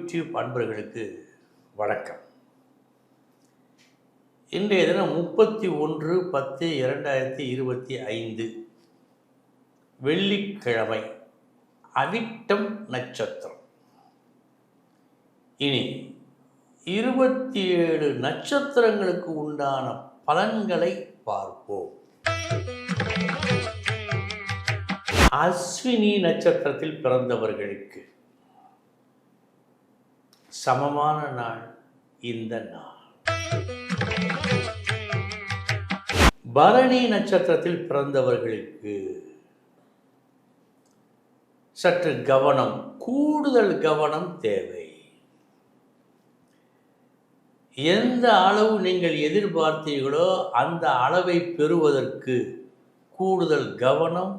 YouTube அன்பர்களுக்கு வணக்கம். இன்றைய தினம் முப்பத்தி ஒன்று பத்து இரண்டாயிரத்தி இருபத்தி ஐந்து வெள்ளிக்கிழமை அவிட்டம் நட்சத்திரம். இனி இருபத்தி ஏழு நட்சத்திரங்களுக்கு உண்டான பலன்களை பார்ப்போம். அஸ்வினி நட்சத்திரத்தில் பிறந்தவர்களுக்கு சமமான நாள் இந்த நாள். பரணி நட்சத்திரத்தில் பிறந்தவர்களுக்கு சற்று கவனம் கூடுதல் கவனம் தேவை. எந்த அளவு நீங்கள் எதிர்பார்த்தீர்களோ அந்த அளவை பெறுவதற்கு கூடுதல் கவனம்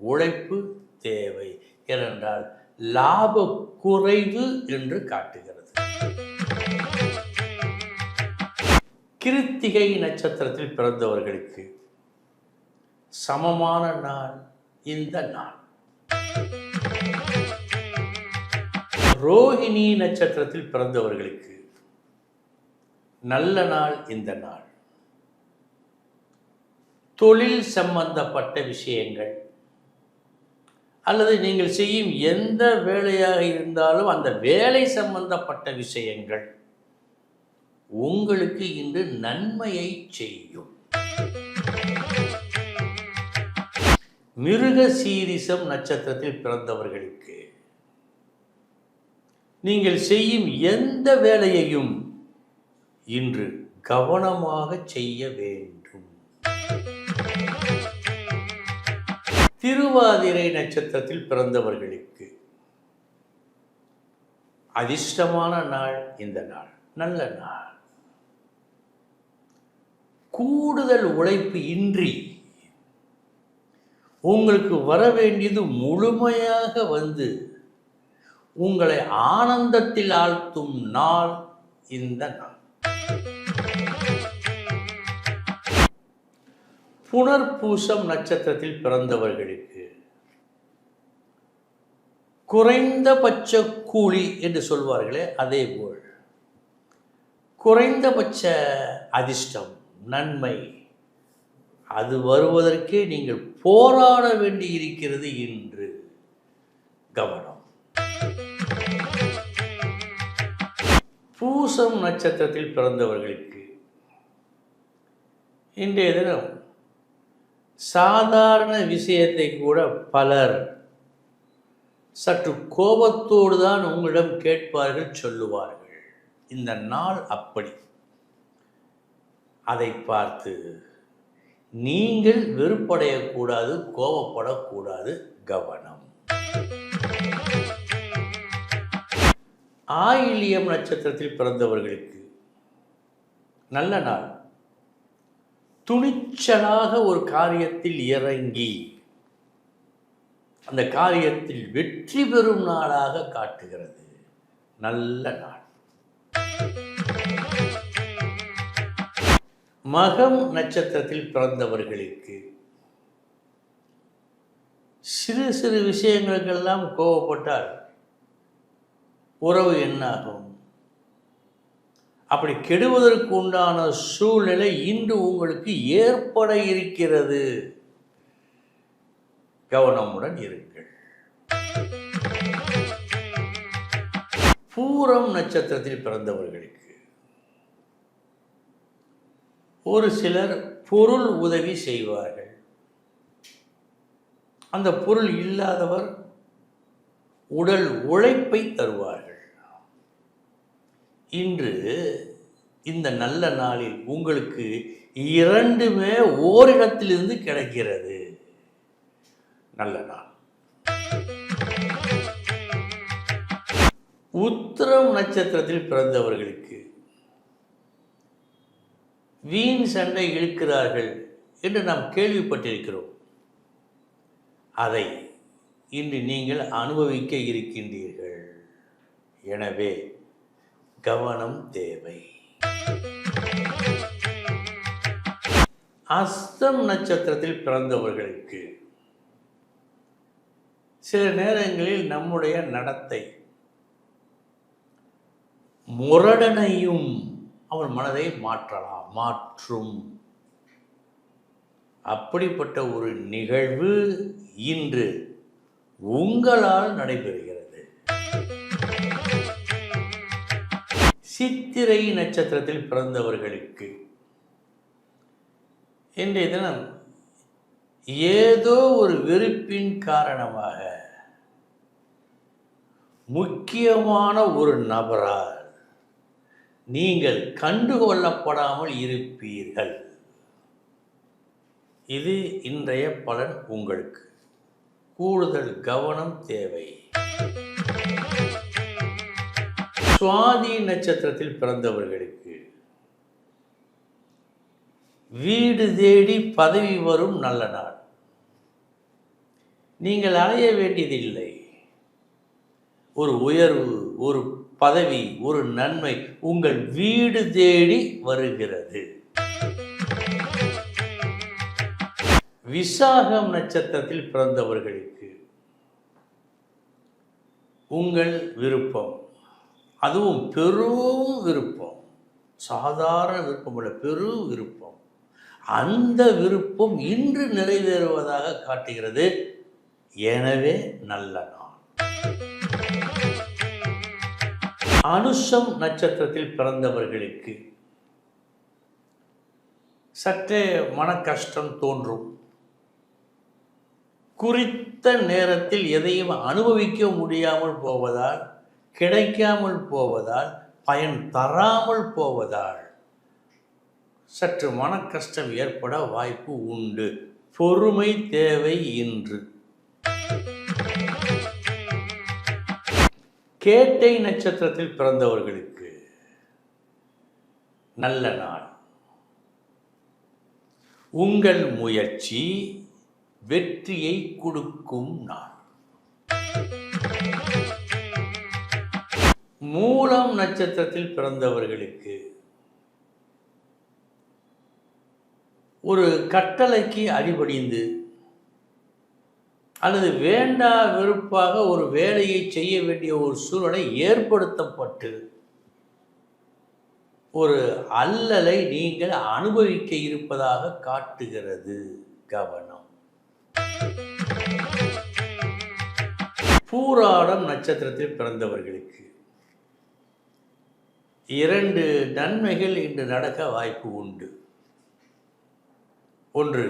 உழைப்பு தேவை. ஏனென்றால் லாப குறைவு என்று காட்டுகிறது. கிருத்திகை நட்சத்திரத்தில் பிறந்தவர்களுக்கு சமமான நாள் இந்த நாள். ரோஹிணி நட்சத்திரத்தில் பிறந்தவர்களுக்கு நல்ல நாள் இந்த நாள். தொழில் சம்பந்தப்பட்ட விஷயங்கள் அல்லது நீங்கள் செய்யும் எந்த வேலையாக இருந்தாலும் அந்த வேலை சம்பந்தப்பட்ட விஷயங்கள் உங்களுக்கு இன்று நன்மையை செய்யும். மிருக சீரிசம் நட்சத்திரத்தில் பிறந்தவர்களுக்கு நீங்கள் செய்யும் எந்த வேலையையும் இன்று கவனமாக செய்ய வேண்டும். திருவாதிரை நட்சத்திரத்தில் பிறந்தவர்களுக்கு அதிர்ஷ்டமான நாள் இந்த நாள். நல்ல நாள். கூடுதல் உழைப்பு இன்றி உங்களுக்கு வர வேண்டியது முழுமையாக வந்து உங்களை ஆனந்தத்தில் ஆழ்த்தும் நாள் இந்த நாள். புனர்பூசம் நட்சத்திரத்தில் பிறந்தவர்களுக்கு. குறைந்தபட்ச கூலி என்று சொல்வார்களே அதே போல். குறைந்தபட்ச அதிர்ஷ்டம் நன்மை அது வருவதற்கே நீங்கள் போராட வேண்டி இருக்கிறது என்று கவனம். பூசம் நட்சத்திரத்தில் பிறந்தவர்களுக்கு இன்றைய தினம் சாதாரண விஷயத்தை கூட பலர் சற்று கோபத்தோடு தான் உங்களிடம் கேட்பார்கள் சொல்லுவார்கள். இந்த நாள் அப்படி. அதை பார்த்து நீங்கள் வெறுப்படையக்கூடாது கோபப்படக்கூடாது கவனம். ஆயிலியம் நட்சத்திரத்தில் பிறந்தவர்களுக்கு நல்ல நாள். துணிச்சலாக ஒரு காரியத்தில் இறங்கி அந்த காரியத்தில் வெற்றி பெறும் நாளாக காட்டுகிறது. நல்ல நாள். மகம் நட்சத்திரத்தில் பிறந்தவர்களுக்கு சிறு சிறு விஷயங்களுக்கெல்லாம் கோவப்பட்டால் உறவு என்னாகும்? அப்படி கெடுவதற்கு உண்டான சூழ்நிலை இன்று உங்களுக்கு ஏற்பட இருக்கிறது. கவனமுடன் இருங்கள். பூரம் நட்சத்திரத்தில் பிறந்தவர்களுக்கு ஒரு சிலர் பொருள் உதவி செய்வார்கள். அந்த பொருள் இல்லாதவர் உடல் உழைப்பை தருவார்கள். இன்று இந்த நல்ல நாளில் உங்களுக்கு இரண்டுமே ஓரிடத்திலிருந்து கிடைக்கிறது. நல்ல நாள். உத்திரம் நட்சத்திரத்தில் பிறந்தவர்களுக்கு வீண் சண்டை இழுக்கிறார்கள் என்று நாம் கேள்விப்பட்டிருக்கிறோம். அதை இன்று நீங்கள் அனுபவிக்க இருக்கின்றீர்கள். எனவே கவனம் தேவை. அஸ்தம் நட்சத்திரத்தில் பிறந்தவர்களுக்கு சில நேரங்களில் நம்முடைய நடத்தை முரடனையும் அவன் மனதை மாற்றலாம் மாற்றும். அப்படிப்பட்ட ஒரு நிகழ்வு இன்று உங்களால் நடைபெறுகிறது. சித்திரை நட்சத்திரத்தில் பிறந்தவர்களுக்கு. இன்றைய தினம் ஏதோ ஒரு வெறுப்பின் காரணமாக முக்கியமான ஒரு நபரால் நீங்கள் கண்டுகொள்ளப்படாமல் இருப்பீர்கள். இது இன்றைய பலன் உங்களுக்கு. கூடுதல் கவனம் தேவை. சுவாதி நட்சத்திரத்தில் பிறந்தவர்களுக்கு வீடு தேடி பதவி வரும் நல்ல நாள். நீங்கள் அலைய வேண்டியதில்லை. ஒரு உயர்வு ஒரு பதவி ஒரு நன்மை உங்கள் வீடு தேடி வருகிறது. விசாகம் நட்சத்திரத்தில் பிறந்தவர்களுக்கு உங்கள் விருப்பம். அதுவும் பெரும் விருப்பம். சாதாரண விருப்பம் இல்லை பெரும் விருப்பம். அந்த விருப்பம் இன்று நிறைவேறுவதாக காட்டுகிறது. எனவே நல்ல நாள். அனுஷம் நட்சத்திரத்தில் பிறந்தவர்களுக்கு சற்றே மன கஷ்டம் தோன்றும். குறித்த நேரத்தில் எதையும் அனுபவிக்க முடியாமல் போவதால் கிடைக்காமல் போவதால் பயன் தராமல் போவதால் சற்று மன கஷ்டம் ஏற்பட வாய்ப்பு உண்டு. பொறுமை தேவை இன்று. கேட்டை நட்சத்திரத்தில் பிறந்தவர்களுக்கு நல்ல நாள். உங்கள் முயற்சி வெற்றியை கொடுக்கும் நாள். மூலம் நட்சத்திரத்தில் பிறந்தவர்களுக்கு ஒரு கட்டளைக்கு அடிபடிந்து அல்லது வேண்டா வெறுப்பாக ஒரு வேலையை செய்ய வேண்டிய ஒரு சூழ்நிலை ஏற்படுத்தப்பட்டு ஒரு அல்லலை நீங்கள் அனுபவிக்க இருப்பதாக காட்டுகிறது கவனம். பூராடம் நட்சத்திரத்தில் பிறந்தவர்களுக்கு. இரண்டு நன்மைகள் இன்று நடக்க வாய்ப்பு உண்டு. ஒன்று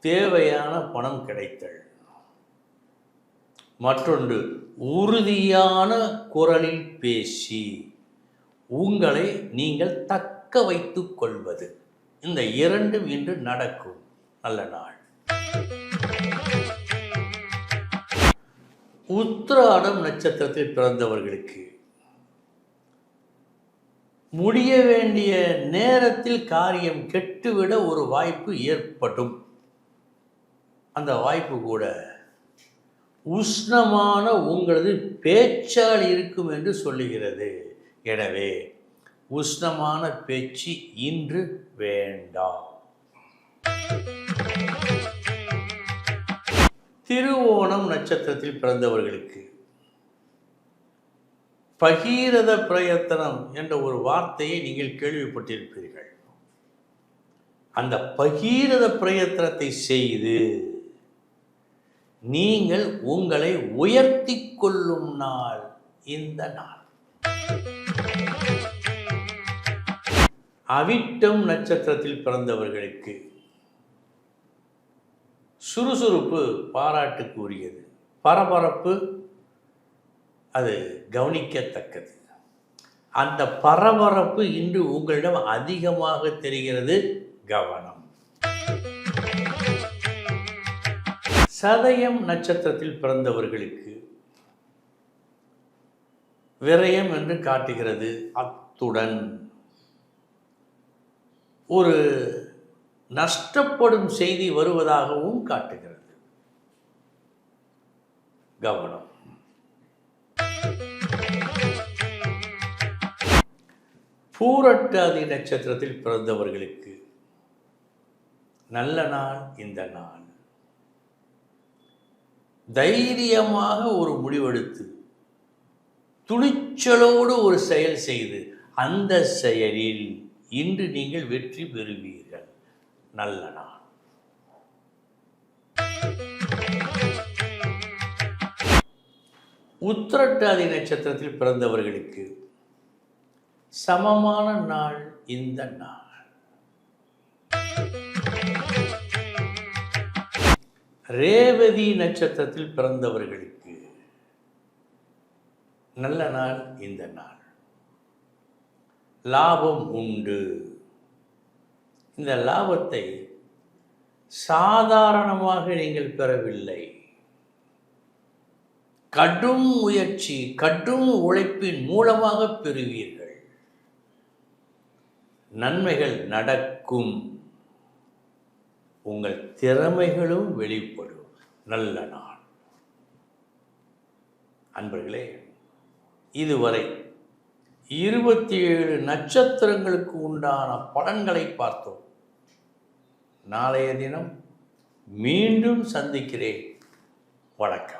தேவையான பணம் கிடைத்தல். மற்றொன்று உறுதியான குரலில் பேசி உங்களை நீங்கள் தக்க வைத்து கொள்வது. இந்த இரண்டும் இன்று நடக்கும். நல்ல நாள். உத்திராடம் நட்சத்திரத்தில் பிறந்தவர்களுக்கு முடிய வேண்டிய நேரத்தில் காரியம் கெட்டுவிட ஒரு வாய்ப்பு ஏற்படும். அந்த வாய்ப்பு கூட உஷ்ணமான உங்களது பேச்சால் இருக்கும் என்று சொல்லுகிறது. எனவே உஷ்ணமான பேச்சு இன்று வேண்டாம். திருவோணம் நட்சத்திரத்தில் பிறந்தவர்களுக்கு பகீரத பிரயத்தனம் என்ற ஒரு வார்த்தையை நீங்கள் கேள்விப்பட்டிருப்பீர்கள். அந்த பகீரத பிரயத்தனத்தை செய்து நீங்கள் உங்களை உயர்த்தி கொள்ளும் நாள் இந்த நாள். அவிட்டம் நட்சத்திரத்தில் பிறந்தவர்களுக்கு சுறுசுறுப்பு பாராட்டுக்குரியது. பரபரப்பு அது கவனிக்கத்தக்கது. அந்த பரபரப்பு இன்று உங்களிடம் அதிகமாக தெரிகிறது கவனம். சதயம் நட்சத்திரத்தில் பிறந்தவர்களுக்கு விரயம் என்று காட்டுகிறது அத்துடன். ஒரு நஷ்டப்படும் செய்தி வருவதாகவும் காட்டுகிறது. கவனம். பூரட்டாதி நட்சத்திரத்தில் பிறந்தவர்களுக்கு நல்ல நாள் இந்த நாள். தைரியமாக ஒரு முடிவெடுத்து துணிச்சலோடு ஒரு செயல் செய்து அந்த செயலில் இன்று நீங்கள் வெற்றி பெறுவீர்கள். நல்ல நாள். உத்திரட்டாதி நட்சத்திரத்தில் பிறந்தவர்களுக்கு சமமான நாள் இந்த நாள். ரேவதி நட்சத்திரத்தில் பிறந்தவர்களுக்கு நல்ல நாள் இந்த நாள். லாபம் உண்டு. இந்த லாபத்தை சாதாரணமாக நீங்கள் பெறவில்லை. கடும் முயற்சி கடும் உழைப்பின் மூலமாக பெறுவீர்கள். நன்மைகள் நடக்கும். உங்கள் திறமைகளும் வெளிப்படும். நல்ல நாள். அன்பர்களே இதுவரை இருபத்தி ஏழு நட்சத்திரங்களுக்கு உண்டான பலன்களை பார்த்தோம். நாளைய தினம் மீண்டும் சந்திக்கிறேன். வணக்கம்.